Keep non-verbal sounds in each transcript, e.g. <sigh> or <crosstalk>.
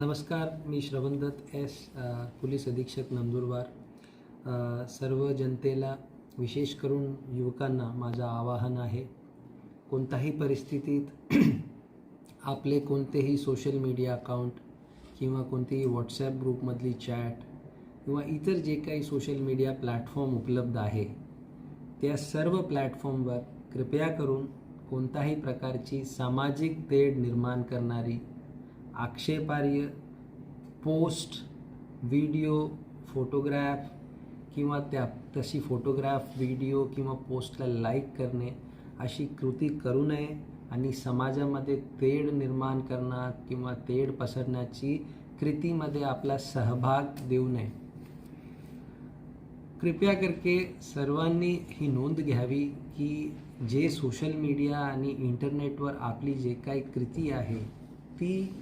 नमस्कार मी श्रवणदत्त S police अधीक्षक नंदुरबार. सर्व जनतेला विशेष करून युवकांना माझं आवाहन आहे कोणत्याही परिस्थितीत <clears throat> आपले कोणतेही सोशल मीडिया अकाउंट किंवा कोणतेही व्हॉट्सॲप ग्रुपमधली चॅट किंवा इतर जे काही सोशल मीडिया प्लॅटफॉर्म उपलब्ध आहे त्या सर्व प्लॅटफॉर्मवर कृपया करून कोणत्याही प्रकारची सामाजिक तेढ निर्माण करणारी आक्षेपार्ह पोस्ट व्हिडिओ फोटोग्राफ किंवा त्या तशी फोटोग्राफ व्हिडिओ किंवा पोस्टला लाईक करणे अशी कृती करू नये आणि समाजामध्ये तेढ निर्माण करणं किंवा तेढ पसरण्याची कृतीमध्ये आपला सहभाग देऊ नये. कृपया करके सर्वांनी ही नोंद घ्यावी की जे सोशल मीडिया आणि इंटरनेटवर आपली जे काही कृती आहे ती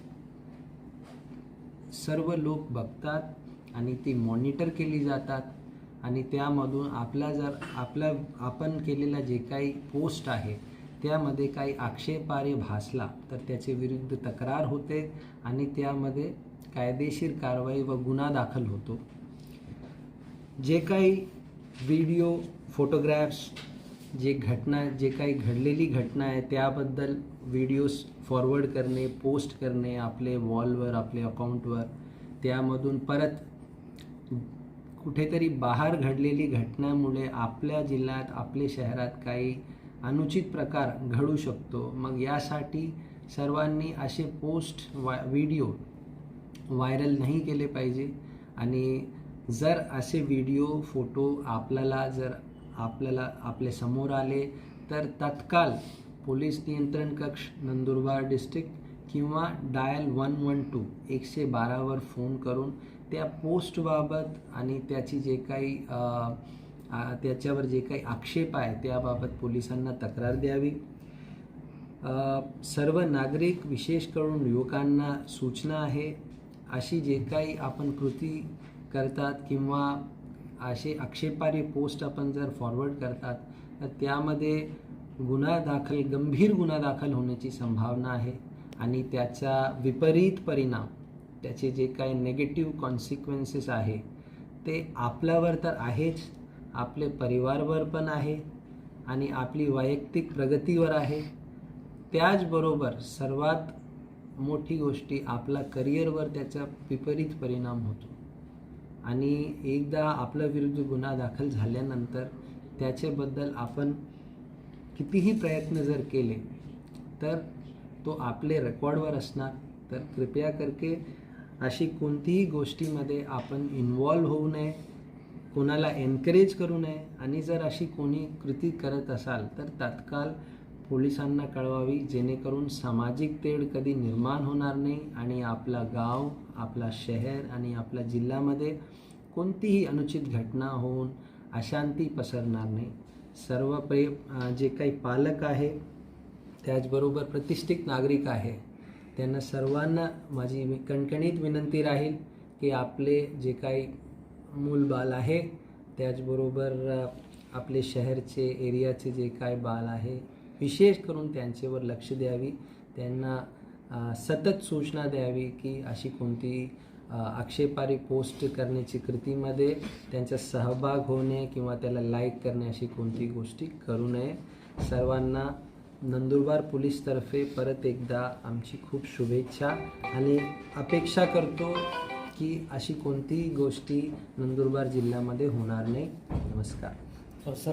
सर्व लोक बघतात आणि ती मॉनिटर केली जातात. आणि त्यामधून आपला जर आपला आपण केलेला जे काही पोस्ट आहे त्यामध्ये काही आक्षेपार्ह भासला तर त्याचे विरुद्ध तक्रार होते आणि त्यामध्ये कायदेशीर कारवाई व गुन्हा दाखल होतो. जे काही व्हिडिओ फोटोग्राफ्स जे घटना जे काही घडलेली घटना आहे त्याबद्दल व्हिडिओज फॉरवर्ड करणे पोस्ट करणे आपले वॉलवर आपले अकाउंटवर त्यामधून परत कुठेतरी बाहेर घडलेली घटनामुळे आपल्या जिल्ह्यात आपल्या शहरात काही अनुचित प्रकार घडू शकतो. मग यासाठी सर्वांनी असे पोस्ट वा व्हिडिओ व्हायरल नाही केले पाहिजे. आणि जर असे व्हिडिओ फोटो आपल्याला जर आपल्याला आपल्यासमोर आले तर तत्काल पोलीस नियंत्रण कक्ष नंदुरबार डिस्ट्रिक्ट किंवा डायल वन वन टू एकशे बारावर फोन करून त्या पोस्टबाबत आणि त्याची जे काही त्याच्यावर जे काही आक्षेप आहे त्याबाबत पोलिसांना तक्रार द्यावी. सर्व नागरिक विशेष करून युवकांना सूचना आहे. अशी जे काही आपण कृती करतात किंवा असे आक्षेपारी पोस्ट आपण जर फॉरवर्ड करतात तर त्यामध्ये गुन्हा दाखल गंभीर गुन्हा दाखल होण्याची संभावना आहे आणि त्याचा विपरीत परिणाम त्याचे जे काही नेगेटिव्ह कॉन्सिक्वेन्सेस आहे ते आपल्यावर तर आहेच आपले परिवारवर पण आहे आणि आपली वैयक्तिक प्रगतीवर आहे. त्याचबरोबर सर्वात मोठी गोष्टी आपला करिअरवर त्याचा विपरीत परिणाम होतो. आणि एकदा आपल्या विरुद्ध गुन्हा दाखल झाल्यानंतर त्याच्याबद्दल आपण कितीही प्रयत्न जर केले तर तो आपले रेकॉर्डवर असणार. तर कृपया करके अशी कोणतीही गोष्टीमध्ये आपण इन्वॉल्व होऊ नये कोणाला एनकरेज करू नये. आणि जर अशी कोणी कृती करत असाल तर तात्काळ पोलिसांना कळवावी जेणेकरून सामाजिक तेढ कधी निर्माण होणार नाही आणि आपला गाव आपला शहर आणि आपल्या जिल्ह्यामध्ये कोणतीही अनुचित घटना होऊन अशांती पसरणार नाही. सर्व प्रे जे काही पालक आहे त्याचबरोबर प्रतिष्ठित नागरिक आहे त्यांना सर्वांना माझी कणकणीत विनंती राहील की आपले जे काही मूल बाल आहे त्याचबरोबर आपले शहरचे एरियाचे जे काय बाल आहे विशेष करून त्यांच्यावर लक्ष द्यावी त्यांना सतत सूचना द्यावी की अशी कोणती आक्षेपारी पोस्ट करण्याची कृतीमध्ये त्यांचा सहभाग होणे किंवा त्याला लाईक करणे अशी कोणती गोष्टी करू नये. सर्वांना नंदुरबार पोलीसतर्फे परत एकदा आमची खूप शुभेच्छा आणि अपेक्षा करतो की अशी कोणतीही गोष्टी नंदुरबार जिल्ह्यामध्ये होणार नाही. नमस्कार. हो, सर.